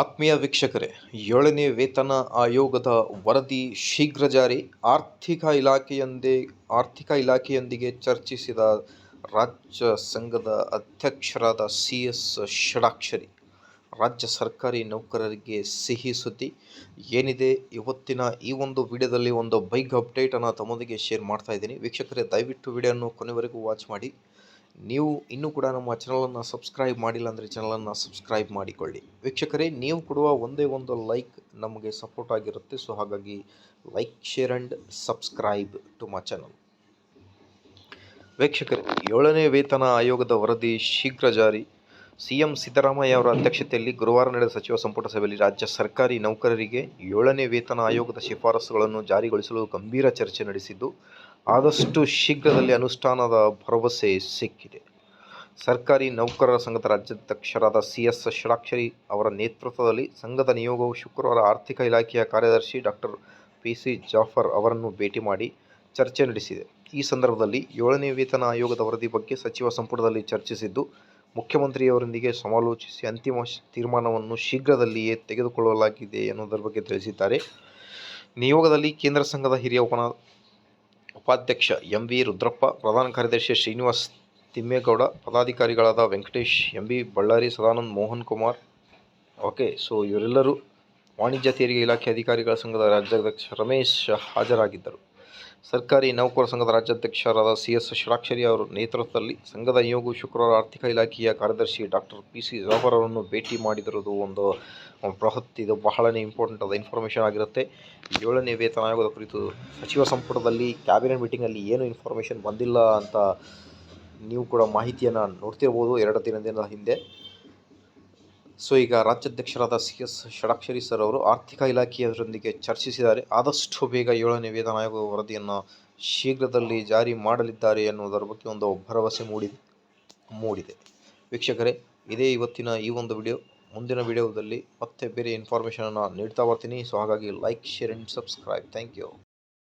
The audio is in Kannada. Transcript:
ಆತ್ಮೀಯ ವೀಕ್ಷಕರೇ, ಏಳನೇ ವೇತನ ಆಯೋಗದ ವರದಿ ಶೀಘ್ರ ಜಾರಿ. ಆರ್ಥಿಕ ಇಲಾಖೆಯೊಂದೇ, ಆರ್ಥಿಕ ಇಲಾಖೆಯೊಂದಿಗೆ ಚರ್ಚಿಸಿದ ರಾಜ್ಯ ಸಂಘದ ಅಧ್ಯಕ್ಷರಾದ ಸಿ ಎಸ್ ಷಡಾಕ್ಷರಿ, ರಾಜ್ಯ ಸರ್ಕಾರಿ ನೌಕರರಿಗೆ ಸಿಹಿ ಸುದ್ದಿ. ಏನಿದೆ ಇವತ್ತಿನ ಈ ಒಂದು ವಿಡಿಯೋದಲ್ಲಿ ಒಂದು ಬೈಕ್ ಅಪ್ಡೇಟನ್ನು ತಮ್ಮೊಂದಿಗೆ ಶೇರ್ ಮಾಡ್ತಾ ಇದ್ದೀನಿ. ವೀಕ್ಷಕರೇ, ದಯವಿಟ್ಟು ವಿಡಿಯೋವನ್ನು ಕೊನೆವರೆಗೂ ವಾಚ್ ಮಾಡಿ. ನೀವು ಇನ್ನೂ ಕೂಡ ನಮ್ಮ ಚಾನಲನ್ನು ಸಬ್ಸ್ಕ್ರೈಬ್ ಮಾಡಿಲ್ಲ ಅಂದರೆ ಚಾನಲನ್ನು ಸಬ್ಸ್ಕ್ರೈಬ್ ಮಾಡಿಕೊಳ್ಳಿ. ವೀಕ್ಷಕರೇ, ನೀವು ಕೊಡುವ ಒಂದೇ ಒಂದು ಲೈಕ್ ನಮಗೆ ಸಪೋರ್ಟ್ ಆಗಿರುತ್ತೆ. ಸೊ ಹಾಗಾಗಿ like share and subscribe to my channel ವೀಕ್ಷಕರೇ, ಏಳನೇ ವೇತನ ಆಯೋಗದ ವರದಿ ಶೀಘ್ರ ಜಾರಿ. ಸಿಎಂ ಸಿದ್ದರಾಮಯ್ಯ ಅವರ ಅಧ್ಯಕ್ಷತೆಯಲ್ಲಿ ಗುರುವಾರ ನಡೆದ ಸಚಿವ ಸಂಪುಟ ಸಭೆಯಲ್ಲಿ ರಾಜ್ಯ ಸರ್ಕಾರಿ ನೌಕರರಿಗೆ ಏಳನೇ ವೇತನ ಆಯೋಗದ ಶಿಫಾರಸುಗಳನ್ನು ಜಾರಿಗೊಳಿಸಲು ಗಂಭೀರ ಚರ್ಚೆ ನಡೆಸಿದ್ದು, ಆದಷ್ಟು ಶೀಘ್ರದಲ್ಲಿ ಅನುಷ್ಠಾನದ ಭರವಸೆ ಸಿಕ್ಕಿದೆ. ಸರ್ಕಾರಿ ನೌಕರರ ಸಂಘದ ರಾಜ್ಯಾಧ್ಯಕ್ಷರಾದ ಸಿಎಸ್ ಷಡಾಕ್ಷರಿ ಅವರ ನೇತೃತ್ವದಲ್ಲಿ ಸಂಘದ ನಿಯೋಗವು ಶುಕ್ರವಾರ ಆರ್ಥಿಕ ಇಲಾಖೆಯ ಕಾರ್ಯದರ್ಶಿ ಡಾಕ್ಟರ್ ಪಿ ಸಿ ಜಾಫರ್ ಅವರನ್ನು ಭೇಟಿ ಮಾಡಿ ಚರ್ಚೆ ನಡೆಸಿದೆ. ಈ ಸಂದರ್ಭದಲ್ಲಿ ಏಳನೇ ವೇತನ ಆಯೋಗದ ವರದಿ ಬಗ್ಗೆ ಸಚಿವ ಸಂಪುಟದಲ್ಲಿ ಚರ್ಚಿಸಿದ್ದು ಮುಖ್ಯಮಂತ್ರಿಯವರೊಂದಿಗೆ ಸಮಾಲೋಚಿಸಿ ಅಂತಿಮ ತೀರ್ಮಾನವನ್ನು ಶೀಘ್ರದಲ್ಲಿಯೇ ತೆಗೆದುಕೊಳ್ಳಲಾಗಿದೆ ಎನ್ನುವುದರ ಬಗ್ಗೆ ತಿಳಿಸಿದ್ದಾರೆ. ನಿಯೋಗದಲ್ಲಿ ಕೇಂದ್ರ ಸಂಘದ ಹಿರಿಯ ಉಪನ, ಉಪಾಧ್ಯಕ್ಷ ಎಂ ವಿ ರುದ್ರಪ್ಪ, ಪ್ರಧಾನ ಕಾರ್ಯದರ್ಶಿ Srinivas Thimmegowda, ಪದಾಧಿಕಾರಿಗಳಾದ Venkatesh M B Ballari, Sadanand Mohan Kumar, okay, so ಇವರೆಲ್ಲರೂ ವಾಣಿಜ್ಯ ತೆರಿಗೆ ಇಲಾಖೆ ಅಧಿಕಾರಿಗಳ ಸಂಘದ ರಾಜ್ಯಾಧ್ಯಕ್ಷ ರಮೇಶ್ ಹಾಜರಾಗಿದ್ದರು. ಸರ್ಕಾರಿ ನೌಕರ ಸಂಘದ ರಾಜ್ಯಾಧ್ಯಕ್ಷರಾದ ಸಿ ಎಸ್ ಷಡಾಕ್ಷರಿ ಅವರ ನೇತೃತ್ವದಲ್ಲಿ ಸಂಘದ ನಿಯೋಗವು ಶುಕ್ರವಾರ ಆರ್ಥಿಕ ಇಲಾಖೆಯ ಕಾರ್ಯದರ್ಶಿ ಡಾಕ್ಟರ್ ಪಿ ಸಿ ಜಾಫರ್ ಅವರನ್ನು ಭೇಟಿ ಮಾಡಿದಿರುವುದು ಒಂದು ಬೃಹತ್, ಇದು ಬಹಳನೇ ಇಂಪಾರ್ಟೆಂಟ್ ಆದ ಇನ್ಫಾರ್ಮೇಷನ್ ಆಗಿರುತ್ತೆ. ಏಳನೇ ವೇತನ ಆಯೋಗದ ಕುರಿತು ಸಚಿವ ಸಂಪುಟದಲ್ಲಿ ಕ್ಯಾಬಿನೆಟ್ ಮೀಟಿಂಗಲ್ಲಿ ಏನು ಇನ್ಫಾರ್ಮೇಷನ್ ಬಂದಿಲ್ಲ ಅಂತ ನೀವು ಕೂಡ ಮಾಹಿತಿಯನ್ನು ನೋಡ್ತಿರ್ಬೋದು ಎರಡು ದಿನದಿಂದ ಹಿಂದೆ. ಸೊ ಈಗ ರಾಜ್ಯಾಧ್ಯಕ್ಷರಾದ ಸಿ ಎಸ್ ಷಡಾಕ್ಷರಿ ಸರ್ ಅವರು ಆರ್ಥಿಕ ಇಲಾಖೆಯವರೊಂದಿಗೆ ಚರ್ಚಿಸಿದ್ದಾರೆ. ಆದಷ್ಟು ಬೇಗ ಏಳನೇ ವೇತನ ಆಯೋಗ ವರದಿಯನ್ನು ಶೀಘ್ರದಲ್ಲಿ ಜಾರಿ ಮಾಡಲಿದ್ದಾರೆ ಎನ್ನುವುದರ ಬಗ್ಗೆ ಒಂದು ಭರವಸೆ ಮೂಡಿ ಮೂಡಿದೆ. ವೀಕ್ಷಕರೇ, ಇದೇ ಇವತ್ತಿನ ಈ ಒಂದು ವಿಡಿಯೋ. ಮುಂದಿನ ವಿಡಿಯೋದಲ್ಲಿ ಮತ್ತೆ ಬೇರೆ ಇನ್ಫಾರ್ಮೇಷನನ್ನು ನೀಡ್ತಾ ಬರ್ತೀನಿ. ಸೊ ಹಾಗಾಗಿ like share and subscribe thank you